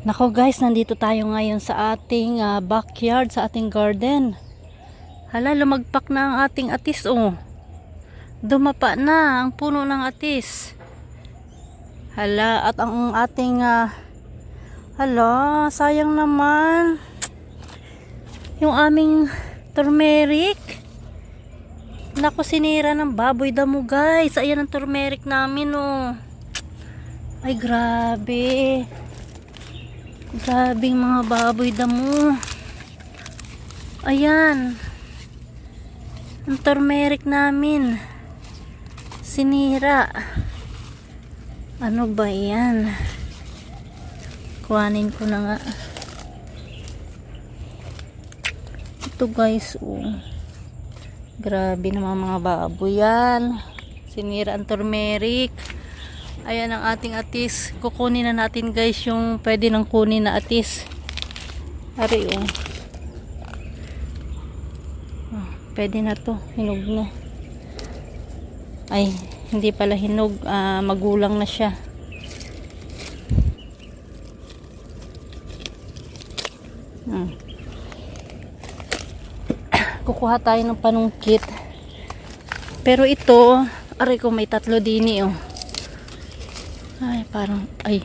Nako guys, nandito tayo ngayon sa ating ah, backyard, sa ating garden. Hala, lumagpak na ang ating atis oh. Dumapa na ang puno ng atis. Hala, at ang ating ah, hala, sayang naman. Yung aming turmeric. Nako, sinira ng baboy damo guys. Ayan ang turmeric namin oh. Ay, grabe. Grabing mga baboy damo. Ayan. Ang turmeric namin. Sinira. Ano ba yan? Kuhanin ko na nga. Ito guys, oh. Grabe naman mga baboy yan. Sinira ang turmeric. Ayan ang ating atis. Kukunin na natin guys yung pwede nang kunin na atis. Ari oh. Oh, pwede na to. Hinog na. Ay, hindi pala hinog. Ah, magulang na siya. Hmm. Kukuha tayo ng panungkit. Pero ito, aray ko may tatlo dini oh. Ay, parang, ay,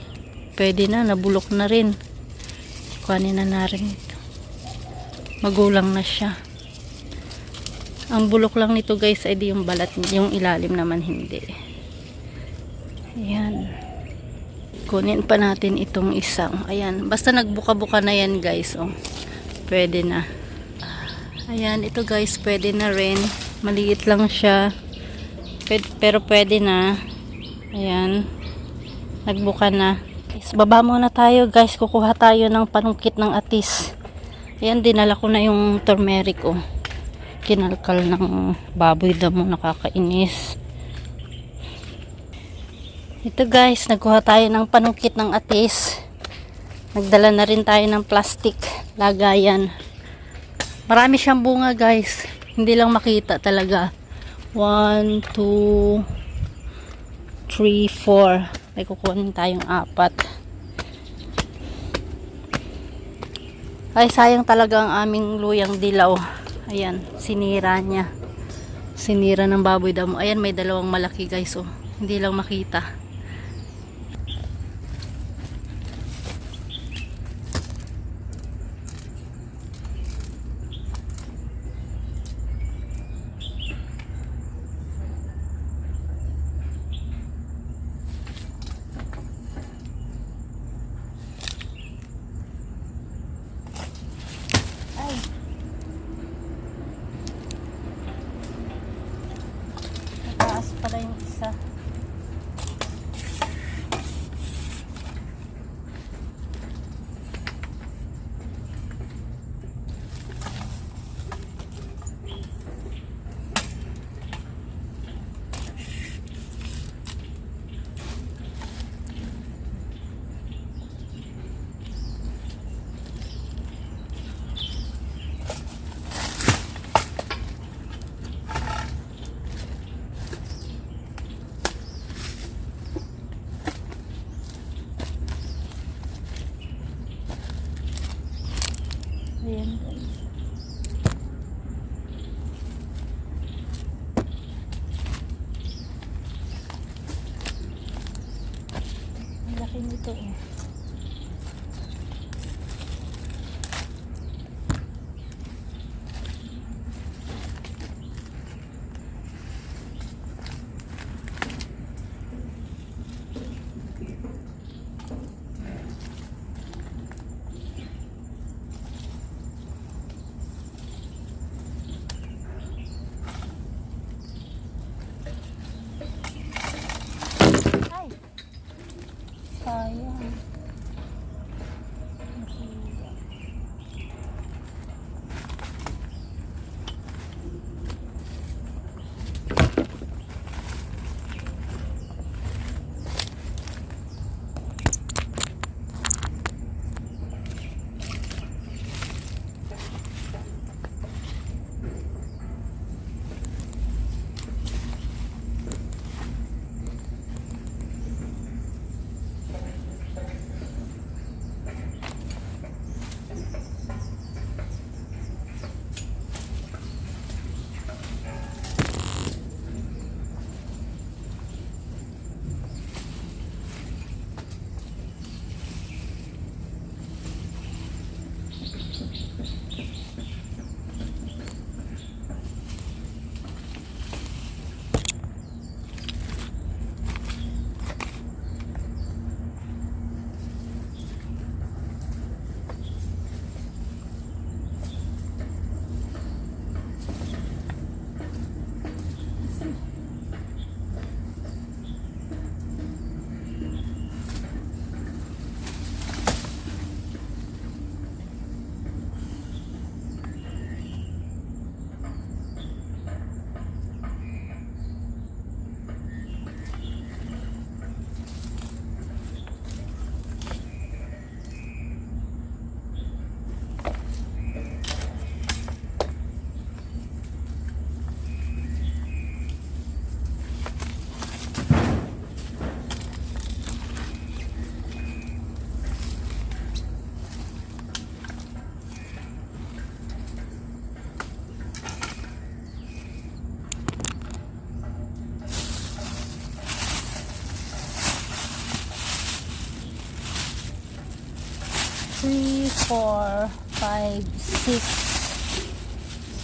pwede na, nabulok na rin. Kuhanin na na rin ito. Magulang na siya. Ang bulok lang nito guys ay di yung balat, yung ilalim naman hindi. Ayan. Kunin pa natin itong isang. Ayan, basta nagbuka-buka na yan guys. Oh. Pwede na. Ayan, ito guys, pwede na rin. Maliit lang siya. Pero pwede na. Ayan nagbuka na. Is baba muna tayo. Guys kukuha tayo ng panungkit ng atis. Ayan dinala ko na yung turmeric oh. Kinalkal ng baboy damo nakakainis. Ito guys nagkuha tayo ng panungkit ng atis. Nagdala na rin tayo ng plastic lagayan. Marami siyang bunga guys. Hindi lang makita talaga. 1, 2 3, 4 may kukunin tayong apat. Ay sayang talaga ang aming luyang dilaw. Ayan sinira niya. Sinira ng baboy damo. Ayan may dalawang malaki guys oh. Hindi lang makita ay mataas pala yung isa ayan guys ang 3, 4, 5, 6,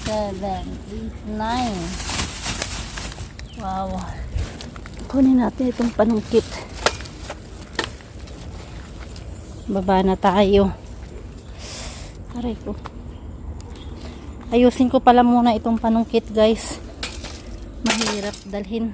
7, 8, 9. Wow. Kunin natin itong panungkit. Baba na tayo. Aray ko. Ayusin ko pala muna itong panungkit guys. Mahirap dalhin.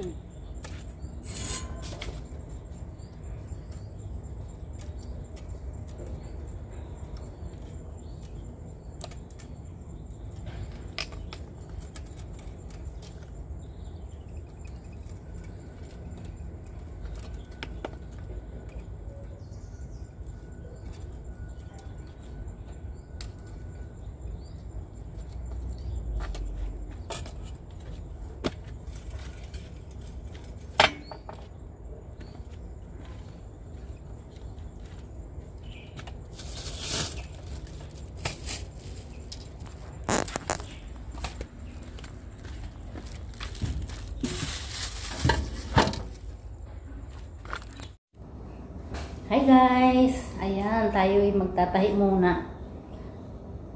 Hi guys! Ayan, tayo ay magtatahi muna.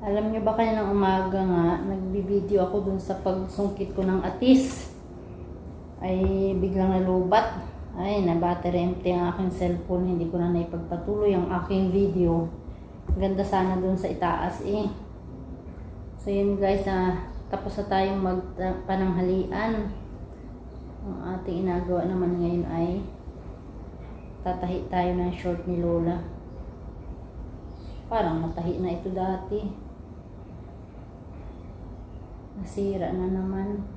Alam nyo ba kaya ng umaga nga, nagbibideo ako dun sa pagsungkit ko ng atis. Ay biglang nalubat. Ay, na battery empty ang aking cellphone. Hindi ko na naipagpatuloy ang aking video. Ganda sana dun sa itaas eh. So yun guys, ah, tapos na tayong magpananghalian. Ang ating inagawa naman ngayon ay tatahi tayo ng short ni Lola. Parang matahi na ito dati. Nasira na naman.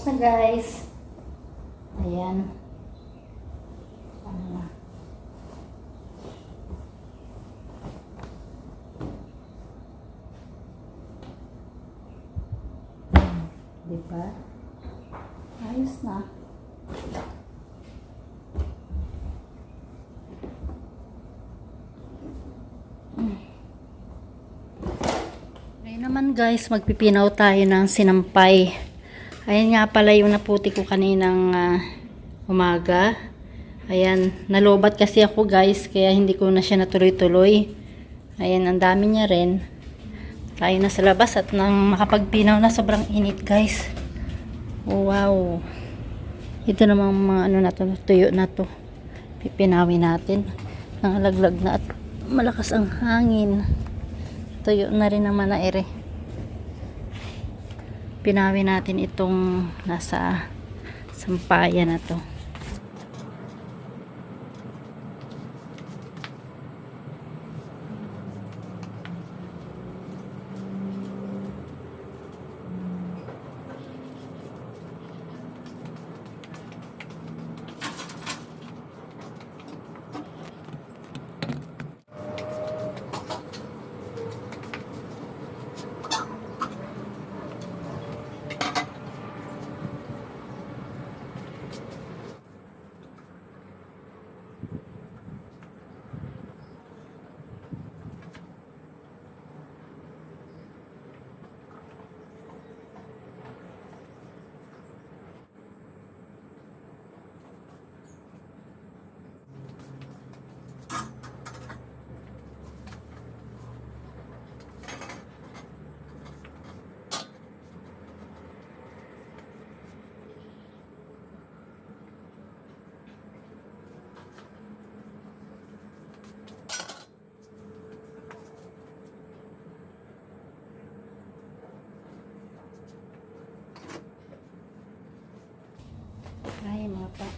Tapos na guys. Ayan. Ano na. Diba? Ayos na. Ngayon naman guys, magpipinaw tayo ng sinampay. Ayan nga pala yung naputi ko kaninang ah, umaga. Ayan, nalobat kasi ako guys, kaya hindi ko na siya natuloy-tuloy. Ayan, ang dami niya rin. Tayo na sa labas at nang makapagpinaw na sobrang init guys. Oh, wow. Ito namang mga ano na to, tuyo na to. Pipinawin natin. Nangalaglag na at malakas ang hangin. Tuyo na rin naman na ere pinawin natin itong nasa sampayan na to.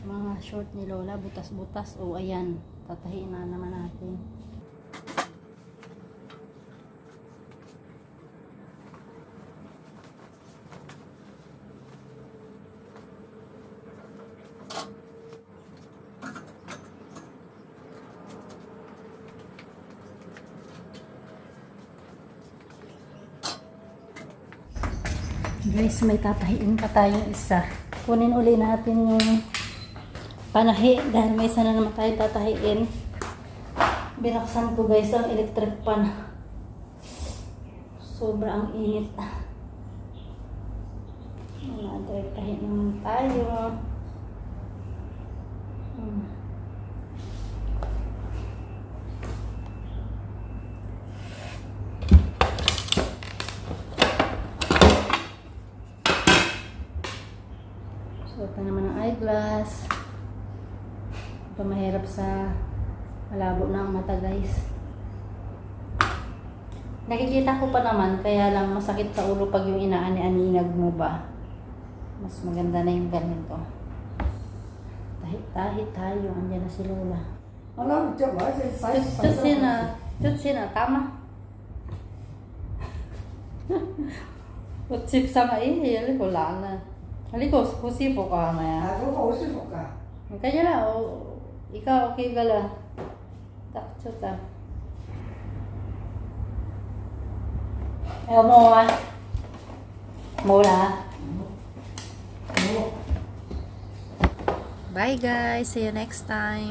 Mga short ni Lola, butas-butas. O, ayan. Tatahiin na naman natin. Guys, may tatahiin pa tayong isa. Kunin uli natin yung panahi dahil may isa na naman tayo tatahiin. Binaksan ko guys ang electric pan. Sobrang init. Tahi naman tayo. Hmm. Suot na naman ng eyeglass. Ito mahirap sa malabo na ang mata guys. Nakikita ko pa naman, kaya lang masakit sa ulo pag yung inaani-aninag mo ba. Mas maganda na yung ganito. Tahit-tahit tayo. Andiyan na si Lola. Ano, Alam, tiyan ba? Tutsin eh, na. Tutsin na. Tama. Utsip sama ini, ali ko lana. Ali ko, kusipok ka maya. Ako, kusipok ka. Kaya na, ikaw okay ka lang. Takcho ta. Ayaw mo ah. Mula. Bye guys, see you next time.